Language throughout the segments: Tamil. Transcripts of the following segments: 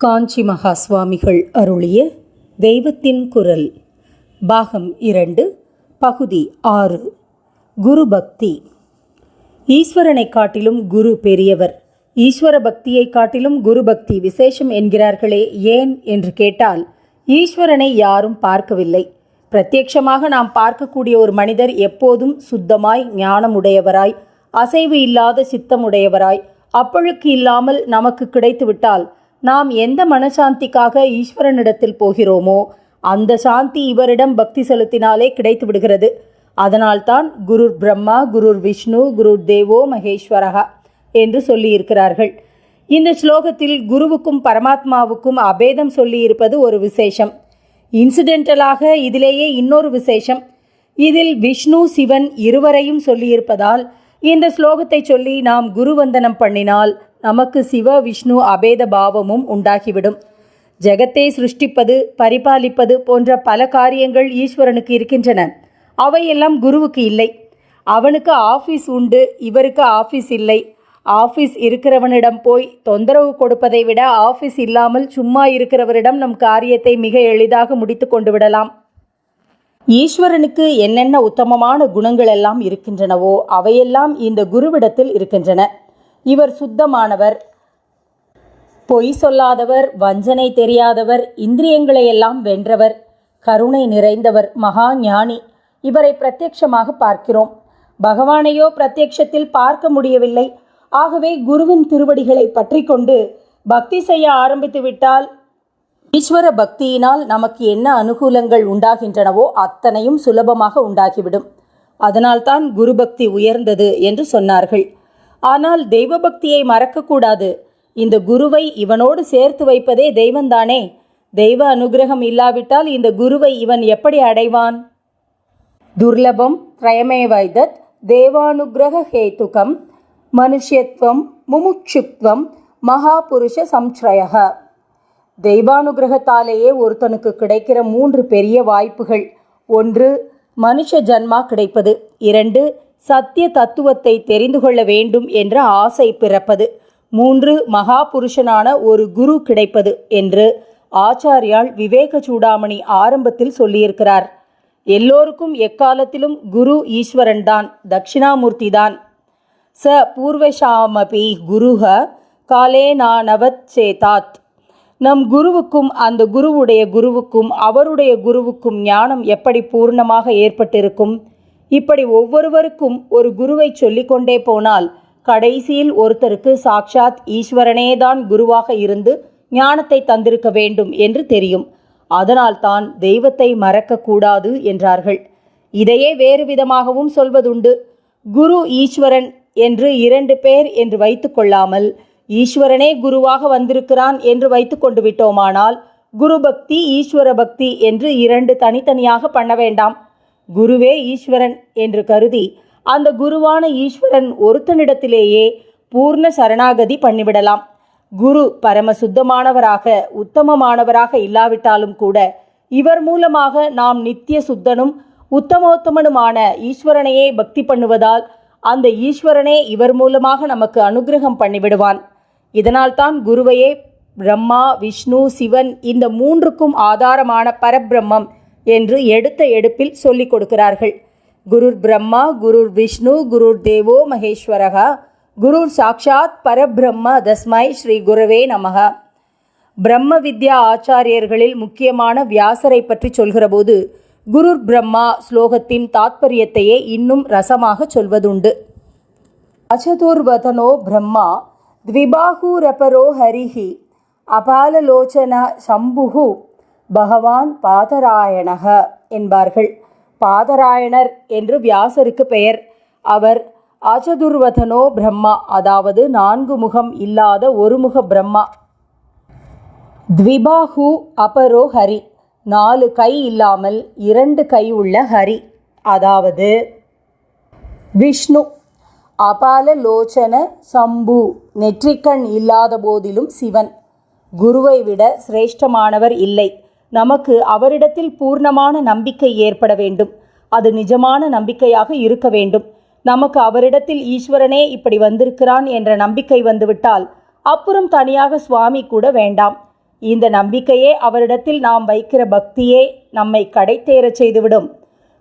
காஞ்சி மகா சுவாமிகள் அருளிய தெய்வத்தின் குரல். பாகம் இரண்டு பகுதி ஆறு. குரு பக்தி. ஈஸ்வரனை காட்டிலும் குரு பெரியவர். ஈஸ்வர பக்தியை காட்டிலும் குரு பக்தி விசேஷம் என்கிறார்களே ஏன் என்று கேட்டால் ஈஸ்வரனை யாரும் பார்க்கவில்லை. பிரத்யட்சமாக நாம் பார்க்கக்கூடிய ஒரு மனிதர் எப்போதும் சுத்தமாய் ஞானமுடையவராய் அசைவு இல்லாத சித்தமுடையவராய் அப்பழுக்கு இல்லாமல் நமக்கு கிடைத்துவிட்டால் நாம் எந்த மனசாந்திக்காக ஈஸ்வரனிடத்தில் போகிறோமோ அந்த சாந்தி இவரிடம் பக்தி செலுத்தினாலே கிடைத்து விடுகிறது அதனால்தான் குருர் பிரம்மா குருர் விஷ்ணு குருர் தேவோ மகேஸ்வரகா என்று சொல்லியிருக்கிறார்கள். இந்த ஸ்லோகத்தில் குருவுக்கும் பரமாத்மாவுக்கும் அபேதம் சொல்லியிருப்பது ஒரு விசேஷம். இன்சிடென்டலாக இதிலேயே இன்னொரு விசேஷம். இதில் விஷ்ணு சிவன் இருவரையும் சொல்லியிருப்பதால் இந்த ஸ்லோகத்தை சொல்லி நாம் குருவந்தனம் பண்ணினால் நமக்கு சிவ விஷ்ணு அபேத பாவமும் உண்டாகிவிடும். ஜெகத்தை சிருஷ்டிப்பது பரிபாலிப்பது போன்ற பல காரியங்கள் ஈஸ்வரனுக்கு இருக்கின்றன. அவையெல்லாம் குருவுக்கு இல்லை. அவனுக்கு ஆஃபீஸ் உண்டு இவருக்கு ஆஃபீஸ் இல்லை. ஆஃபீஸ் இருக்கிறவனிடம் போய் தொந்தரவு கொடுப்பதை விட ஆஃபீஸ் இல்லாமல் சும்மா இருக்கிறவரிடம் நம் காரியத்தை மிக எளிதாக முடித்து கொண்டு விடலாம். ஈஸ்வரனுக்கு என்னென்ன உத்தமமான குணங்கள் எல்லாம் இருக்கின்றனவோ அவையெல்லாம் இந்த குருவிடத்தில் இருக்கின்றன. இவர் சுத்தமானவர். பொய் சொல்லாதவர் வஞ்சனை தெரியாதவர் இந்திரியங்களை எல்லாம் வென்றவர் கருணை நிறைந்தவர் மகா ஞானி. இவரை பிரத்யட்சமாக பார்க்கிறோம். பகவானையோ பிரத்யட்சத்தில் பார்க்க முடியவில்லை. ஆகவே குருவின் திருவடிகளை பற்றி கொண்டு பக்தி செய்ய ஆரம்பித்து விட்டால் ஈஸ்வர பக்தியினால் நமக்கு என்ன அனுகூலங்கள் உண்டாகின்றனவோ அத்தனையும் சுலபமாக உண்டாகிவிடும். அதனால்தான் குரு பக்தி உயர்ந்தது என்று சொன்னார்கள். ஆனால் தெய்வ பக்தியை மறக்கக்கூடாது. இந்த குருவை இவனோடு சேர்த்து வைப்பதே தெய்வந்தானே. தெய்வ அனுகிரகம் இல்லாவிட்டால் இந்த குருவை இவன் எப்படி அடைவான்? துர்லபம் திரயமேவைதத் தேவானுகிரக ஹேத்துகம் மனுஷத்துவம் முமுட்சுத்வம் மகாபுருஷ சம்ஸ்ரயக. தெய்வானுகிரகத்தாலேயே ஒருத்தனுக்கு கிடைக்கிற மூன்று பெரிய வாய்ப்புகள். ஒன்று மனுஷ ஜன்மா கிடைப்பது. இரண்டு சத்திய தத்துவத்தை தெரிந்து கொள்ள வேண்டும் என்ற ஆசை பிறப்பது. மூன்று மகாபுருஷனான ஒரு குரு கிடைப்பது என்று ஆச்சாரியால் விவேக சூடாமணி ஆரம்பத்தில் சொல்லியிருக்கிறார். எல்லோருக்கும் எக்காலத்திலும் குரு ஈஸ்வரன்தான் தட்சிணாமூர்த்தி தான் ச பூர்வஷாமபி குருஹ காலே நானவத் சேதாத். நம் குருவுக்கும் அந்த குருவுடைய குருவுக்கும் அவருடைய குருவுக்கும் ஞானம் எப்படி பூர்ணமாக ஏற்பட்டிருக்கும்? இப்படி ஒவ்வொருவருக்கும் ஒரு குருவை சொல்லிக்கொண்டே போனால் கடைசியில் ஒருத்தருக்கு சாக்ஷாத் ஈஸ்வரனே தான் குருவாக இருந்து ஞானத்தை தந்திருக்க வேண்டும் என்று தெரியும். அதனால்தான் தெய்வத்தை மறக்கக்கூடாது என்றார்கள். இதையே வேறு விதமாகவும் சொல்வதுண்டு. குரு ஈஸ்வரன் என்று இரண்டு பேர் என்று வைத்துக்கொள்ளாமல் ஈஸ்வரனே குருவாக வந்திருக்கிறான் என்று வைத்து கொண்டு விட்டோமானால் குரு பக்தி ஈஸ்வர பக்தி என்று இரண்டு தனித்தனியாக பண்ண வேண்டாம். குருவே ஈஸ்வரன் என்று கருதி அந்த குருவான ஈஸ்வரன் ஒருத்தனிடத்திலேயே பூர்ண சரணாகதி பண்ணிவிடலாம். குரு பரம சுத்தமானவராக உத்தமமானவராக இல்லாவிட்டாலும் கூட இவர் மூலமாக நாம் நித்திய சுத்தனும் உத்தமோத்தமனுமான ஈஸ்வரனையே பக்தி பண்ணுவதால் அந்த ஈஸ்வரனே இவர் மூலமாக நமக்கு அனுகிரகம் பண்ணிவிடுவான். இதனால்தான் குருவையே பிரம்மா விஷ்ணு சிவன் இந்த மூன்றுக்கும் ஆதாரமான பரபிரம்மம் என்று எடுத்த எடுப்பில் சொல்லிக் கொடுக்கிறார்கள். குருர் பிரம்மா குருர் விஷ்ணு குருர் தேவோ மகேஸ்வரகா குருர் சாக்ஷாத் பரபிரம்மா தஸ்மை ஸ்ரீ குருவே நமக. பிரம்ம வித்யா ஆச்சாரியர்களில் முக்கியமான வியாசரை பற்றி சொல்கிறபோது குருர் பிரம்மா ஸ்லோகத்தின் தாத்பரியத்தையே இன்னும் ரசமாக சொல்வதுண்டு. அச்சதுர்வதனோ பிரம்மா த்விபாகூரபரோ ஹரிஹி அபாலலோச்சன சம்புகு பகவான் பாதராயணக என்பார்கள். பாதராயணர் என்று வியாசருக்கு பெயர். அவர் அஜதுர்வதனோ பிரம்மா அதாவது நான்கு முகம் இல்லாத ஒருமுக பிரம்மா. த்விபாகு அபரோ ஹரி நாலு கை இல்லாமல் இரண்டு கை உள்ள ஹரி. அதாவது விஷ்ணு அபால லோச்சன சம்பு நெற்றிக்கண் இல்லாத போதிலும் சிவன். குருவை விட சிரேஷ்டமானவர் இல்லை. நமக்கு அவரிடத்தில் பூர்ணமான நம்பிக்கை ஏற்பட வேண்டும். அது நிஜமான நம்பிக்கையாக இருக்க வேண்டும். நமக்கு அவரிடத்தில் ஈஸ்வரனே இப்படி வந்திருக்கிறான் என்ற நம்பிக்கை வந்துவிட்டால் அப்புறம் தனியாக சுவாமி கூட வேண்டாம். இந்த நம்பிக்கையே அவரிடத்தில் நாம் வைக்கிற பக்தியே நம்மை கடைத்தேறச் செய்துவிடும்.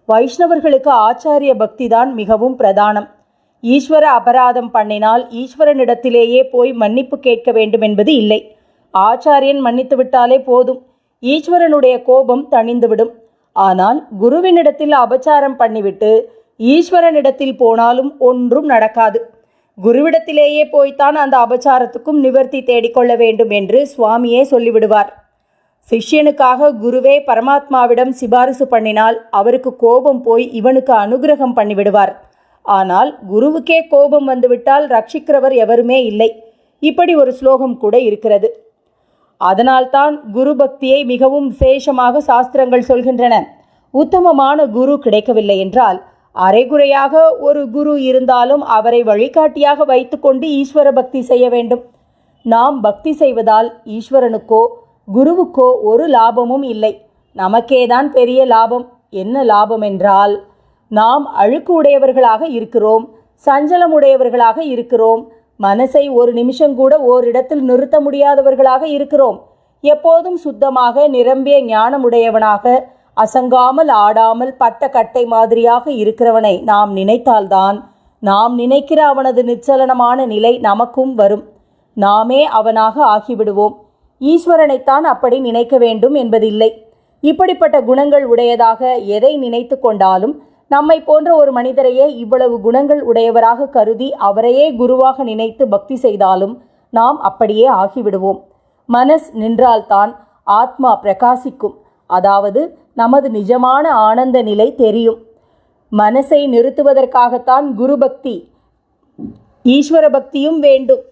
வைஷ்ணவர்களுக்கு ஆச்சாரிய பக்தி தான் மிகவும் பிரதானம். ஈஸ்வர அபராதம் பண்ணினால் ஈஸ்வரனிடத்திலேயே போய் மன்னிப்பு கேட்க வேண்டும் என்பது இல்லை. ஆச்சாரியன் மன்னித்து விட்டாலே போதும். ஈஸ்வரனுடைய கோபம் தணிந்துவிடும். ஆனால் குருவினிடத்தில் அபச்சாரம் பண்ணிவிட்டு ஈஸ்வரனிடத்தில் போனாலும் ஒன்றும் நடக்காது. குருவிடத்திலேயே போய்த்தான் அந்த அபச்சாரத்துக்கும் நிவர்த்தி தேடிக்கொள்ள வேண்டும் என்று சுவாமியே சொல்லிவிடுவார். சிஷ்யனுக்காக குருவே பரமாத்மாவிடம் சிபாரிசு பண்ணினால் அவருக்கு கோபம் போய் இவனுக்கு அனுகிரகம் பண்ணிவிடுவார். ஆனால் குருவுக்கே கோபம் வந்துவிட்டால் ரட்சிக்கிறவர் எவருமே இல்லை. இப்படி ஒரு ஸ்லோகம் கூட இருக்கிறது. அதனால்தான் குரு பக்தியை மிகவும் விசேஷமாக சாஸ்திரங்கள் சொல்கின்றன. உத்தமமான குரு கிடைக்கவில்லை என்றால் அரைகுறையாக ஒரு குரு இருந்தாலும் அவரை வழிகாட்டியாக வைத்துக்கொண்டு ஈஸ்வர பக்தி செய்ய வேண்டும். நாம் பக்தி செய்வதால் ஈஸ்வரனுக்கோ குருவுக்கோ ஒரு லாபமும் இல்லை. நமக்கேதான் பெரிய லாபம். என்ன லாபம் என்றால் நாம் அழுக்கு உடையவர்களாக இருக்கிறோம் சஞ்சலம் உடையவர்களாக இருக்கிறோம் மனசை ஒரு நிமிஷம் கூட ஓரிடத்தில் நிறுத்த முடியாதவர்களாக இருக்கிறோம். எப்போதும் சுத்தமாக நிரம்பிய ஞானமுடையவனாக அசங்காமல் ஆடாமல் பட்ட கட்டை மாதிரியாக இருக்கிறவனை நாம் நினைத்தால்தான் நாம் நினைக்கிற அவனது நிச்சலனமான நிலை நமக்கும் வரும். நாமே அவனாக ஆகிவிடுவோம். ஈஸ்வரனைத்தான் அப்படி நினைக்க வேண்டும் என்பதில்லை. இப்படிப்பட்ட குணங்கள் உடையதாக எதை நினைத்து கொண்டாலும் நம்மை போன்ற ஒரு மனிதரையே இவ்வளவு குணங்கள் உடையவராக கருதி அவரையே குருவாக நினைத்து பக்தி செய்தாலும் நாம் அப்படியே ஆகிவிடுவோம். மனஸ் நின்றால்தான் ஆத்மா பிரகாசிக்கும். அதாவது நமது நிஜமான ஆனந்த நிலை தெரியும். மனசை நிறுத்துவதற்காகத்தான் குரு பக்தி ஈஸ்வர பக்தியும் வேண்டும்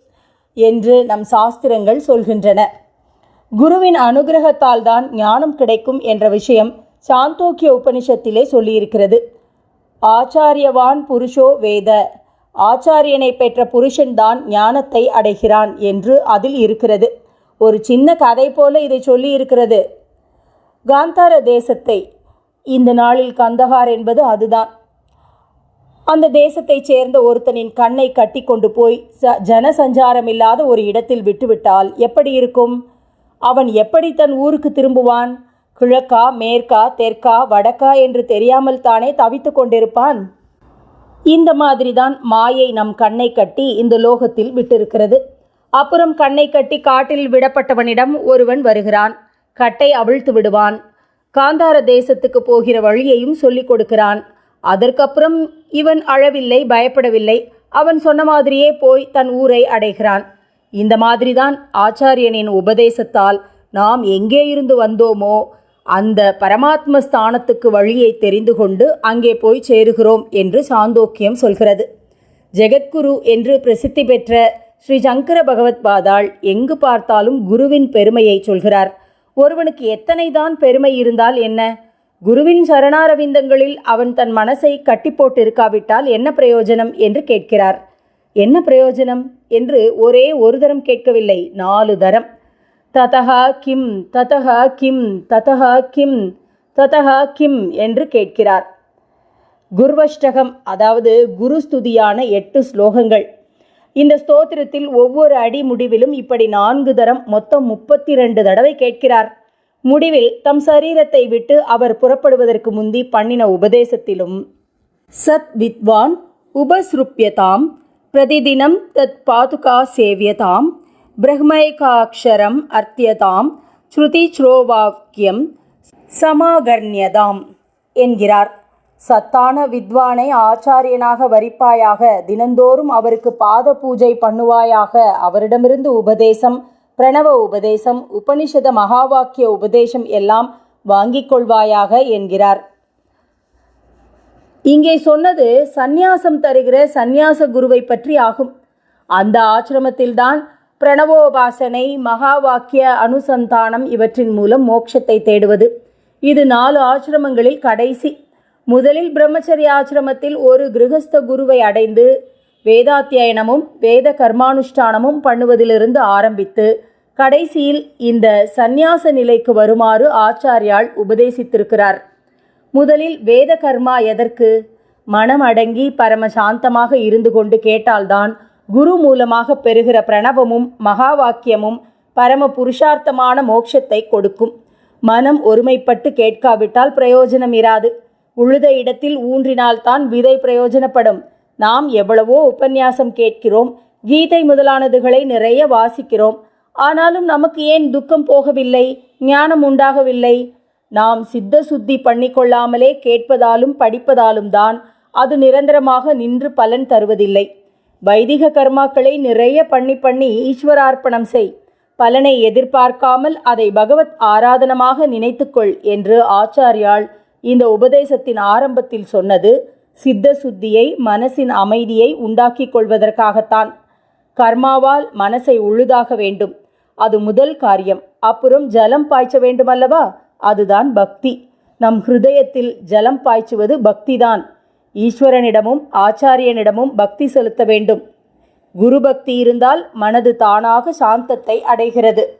என்று நம் சாஸ்திரங்கள் சொல்கின்றன. குருவின் அனுகிரகத்தால் தான் ஞானம் கிடைக்கும் என்ற விஷயம் சாந்தோக்கிய உபனிஷத்திலே சொல்லியிருக்கிறது. ஆச்சாரியவான் புருஷோ வேத. ஆச்சாரியனை பெற்ற புருஷன்தான் ஞானத்தை அடைகிறான் என்று அதில் இருக்கிறது. ஒரு சின்ன கதை போல இதை சொல்லி இருக்கிறது. காந்தார தேசத்தை. இந்த நாளில் கந்தகார் என்பது அதுதான். அந்த தேசத்தைச் சேர்ந்த ஒருத்தனின் கண்ணை கட்டி கொண்டு போய் ச ஜனசஞ்சாரம் இல்லாத ஒரு இடத்தில் விட்டுவிட்டால் எப்படி இருக்கும்? அவன் எப்படி தன் ஊருக்கு திரும்புவான்? கிழக்கா மேற்கா தெற்கா வடக்கா என்று தெரியாமல் தானே தவித்து கொண்டிருப்பான்? இந்த மாதிரி தான் மாயை நம் கண்ணை கட்டி இந்த லோகத்தில் விட்டிருக்கிறது. அப்புறம் கண்ணை கட்டி காட்டில் விடப்பட்டவனிடம் ஒருவன் வருகிறான். கட்டை அவிழ்த்து விடுவான். காந்தார தேசத்துக்கு போகிற வழியையும் சொல்லிக் கொடுக்கிறான். அதற்கப்புறம் இவன் அழவில்லை பயப்படவில்லை. அவன் சொன்ன மாதிரியே போய் தன் ஊரை அடைகிறான். இந்த மாதிரிதான் ஆச்சாரியனின் உபதேசத்தால் நாம் எங்கே இருந்து வந்தோமோ அந்த பரமாத்ம ஸ்தானத்துக்கு வழியை தெரிந்து கொண்டு அங்கே போய் சேருகிறோம் என்று சாந்தோக்கியம் சொல்கிறது. ஜெகத்குரு என்று பிரசித்தி பெற்ற ஸ்ரீ சங்கர பகவத் பாதாள் எங்கு பார்த்தாலும் குருவின் பெருமையை சொல்கிறார். ஒருவனுக்கு எத்தனை தான் பெருமை இருந்தால் என்ன? குருவின் சரணாரவிந்தங்களில் அவன் தன் மனசை கட்டி போட்டிருக்காவிட்டால் என்ன பிரயோஜனம் என்று கேட்கிறார். என்ன பிரயோஜனம்? என்று ஒரே ஒரு தரம் கேட்கவில்லை நாலு தரம். ததக கிம் ததக கிம் ததக கிம் ததக கிம் என்று கேட்கிறார். குர்வஷ்டகம் அதாவது குருஸ்துதியான எட்டு ஸ்லோகங்கள். இந்த ஸ்தோத்திரத்தில் ஒவ்வொரு அடி முடிவிலும் இப்படி நான்கு தரம் மொத்தம் முப்பத்தி ரெண்டு தடவை கேட்கிறார். முடிவில் தம் சரீரத்தை விட்டு அவர் புறப்படுவதற்கு முந்தி பண்ணின உபதேசத்திலும் சத் வித்வான் உபஸ்ருப்யதாம் பிரதிதினம் தத் பாதுகா சேவியதாம் பிரஹ்மைகாட்சரம் அர்த்தியதாம் ஸ்ருதி ஸ்ரோவாக்கியம் சமாகர்ணியதாம் என்கிறார். சத்தான வித்வானை ஆச்சாரியனாக வரிப்பாயாக தினந்தோறும் அவருக்கு பாத பூஜை பண்ணுவாயாக அவரிடமிருந்து உபதேசம் பிரணவ உபதேசம் உபனிஷத மகாவாக்கிய உபதேசம் எல்லாம் வாங்கிக் கொள்வாயாக என்கிறார். இங்கே சொன்னது சந்நியாசம் தருகிற சந்நியாச குருவை பற்றி ஆகும். அந்த ஆசிரமத்தில்தான் பிரணவோபாசனை மகா வாக்கிய அனுசந்தானம் இவற்றின் மூலம் மோட்சத்தை தேடுவது. இது நாலு ஆசிரமங்களில் கடைசி. முதலில் பிரம்மச்சரிய ஆசிரமத்தில் ஒரு கிரகஸ்த குருவை அடைந்து வேதாத்தியனமும் வேத கர்மானுஷ்டானமும் பண்ணுவதிலிருந்து ஆரம்பித்து கடைசியில் இந்த சந்நியாச நிலைக்கு வருமாறு ஆச்சாரியால் உபதேசித்திருக்கிறார். முதலில் வேத கர்மா எதற்கு? மனம் அடங்கி பரம சாந்தமாக இருந்து கொண்டு கேட்டால்தான் குரு மூலமாக பெறுகிற பிரணவமும் மகா வாக்கியமும் பரம புருஷார்த்தமான மோட்சத்தை கொடுக்கும். மனம் ஒருமைப்பட்டு கேட்காவிட்டால் பிரயோஜனம் இராது. உழுத இடத்தில் ஊன்றினால்தான் விதை பிரயோஜனப்படும். நாம் எவ்வளவோ உபன்யாசம் கேட்கிறோம் கீதை முதலானதுகளை நிறைய வாசிக்கிறோம். ஆனாலும் நமக்கு ஏன் துக்கம் போகவில்லை ஞானம் உண்டாகவில்லை? நாம் சித்த சுத்தி பண்ணிக்கொள்ளாமலே கேட்பதாலும் படிப்பதாலும் தான் அது நிரந்தரமாக நின்று பலன் தருவதில்லை. வைதிக கர்மாக்களை நிறைய பண்ணி பண்ணி ஈஸ்வரார்ப்பணம் செய். பலனை எதிர்பார்க்காமல் அதை பகவத் ஆராதனமாக நினைத்துக்கொள் என்று ஆச்சாரியால் இந்த உபதேசத்தின் ஆரம்பத்தில் சொன்னது சித்த சுத்தியை மனசின் அமைதியை உண்டாக்கிக் கொள்வதற்காகத்தான். கர்மாவால் மனசை உழுதாக வேண்டும். அது முதல் காரியம். அப்புறம் ஜலம் பாய்ச்ச வேண்டுமல்லவா? அதுதான் பக்தி. நம் ஹிருதயத்தில் ஜலம் பாய்ச்சுவது பக்திதான். ஈஸ்வரனிடமும் ஆச்சாரியனிடமும் பக்தி செலுத்த வேண்டும். குரு பக்தி இருந்தால் மனது தானாக சாந்தத்தை அடைகிறது.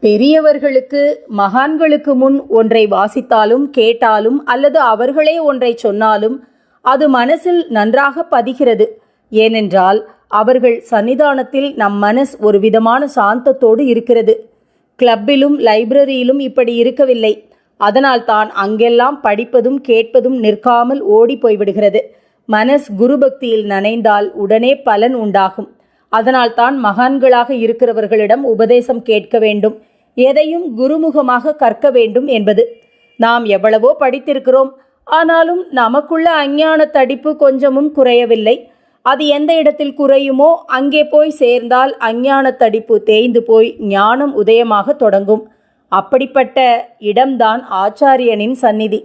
பெரியவர்களுக்கு மகான்களுக்கு முன் ஒன்றை வாசித்தாலும் கேட்டாலும் அல்லது அவர்களே ஒன்றை சொன்னாலும் அது மனசில் நன்றாக பதிகிறது. ஏனென்றால் அவர்கள் சன்னிதானத்தில் நம் மனஸ் ஒரு விதமான சாந்தத்தோடு இருக்கிறது. கிளப்பிலும் லைப்ரரியிலும் இப்படி இருக்கவில்லை. அதனால் தான் அங்கெல்லாம் படிப்பதும் கேட்பதும் நிற்காமல் ஓடி போய்விடுகிறது மனஸ் குரு பக்தியில் நனைந்தால் உடனே பலன் உண்டாகும். அதனால் தான் மகான்களாக இருக்கிறவர்களிடம் உபதேசம் கேட்க வேண்டும். எதையும் குருமுகமாக கற்க வேண்டும் என்பது. நாம் எவ்வளவோ படித்திருக்கிறோம். ஆனாலும் நமக்குள்ள அஞ்ஞான தடிப்பு கொஞ்சமும் குறையவில்லை. அது எந்த இடத்தில் குறையுமோ அங்கே போய் சேர்ந்தால் அஞ்ஞான தடிப்பு தேய்ந்து போய் ஞானம் உதயமாக தொடங்கும். அப்படிப்பட்ட இடம்தான் ஆச்சாரியனின் சந்நிதி.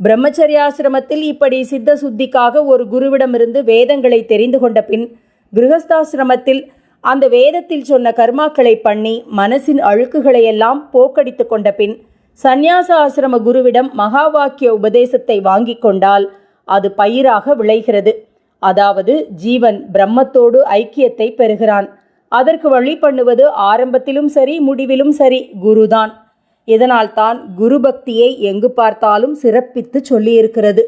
பிரம்மச்சரியாசிரமத்தில் இப்படி சித்த சுத்திக்காக ஒரு குருவிடமிருந்து வேதங்களை தெரிந்து கொண்ட பின் கிருகஸ்தாசிரமத்தில் அந்த வேதத்தில் சொன்ன கர்மாக்களை பண்ணி மனசின் அழுக்குகளை எல்லாம் போக்கடித்து கொண்ட பின் சந்நியாச ஆசிரம குருவிடம் மகா வாக்கிய உபதேசத்தை வாங்கி கொண்டால் அது பயிராக விளைகிறது. அதாவது ஜீவன் பிரம்மத்தோடு ஐக்கியத்தை பெறுகிறான். அதற்கு வழி பண்ணுவது ஆரம்பத்திலும் சரி முடிவிலும் சரி குருதான். இதனால் தான் குரு பக்தியை எங்கு பார்த்தாலும் சிறப்பித்து சொல்லியிருக்கிறது?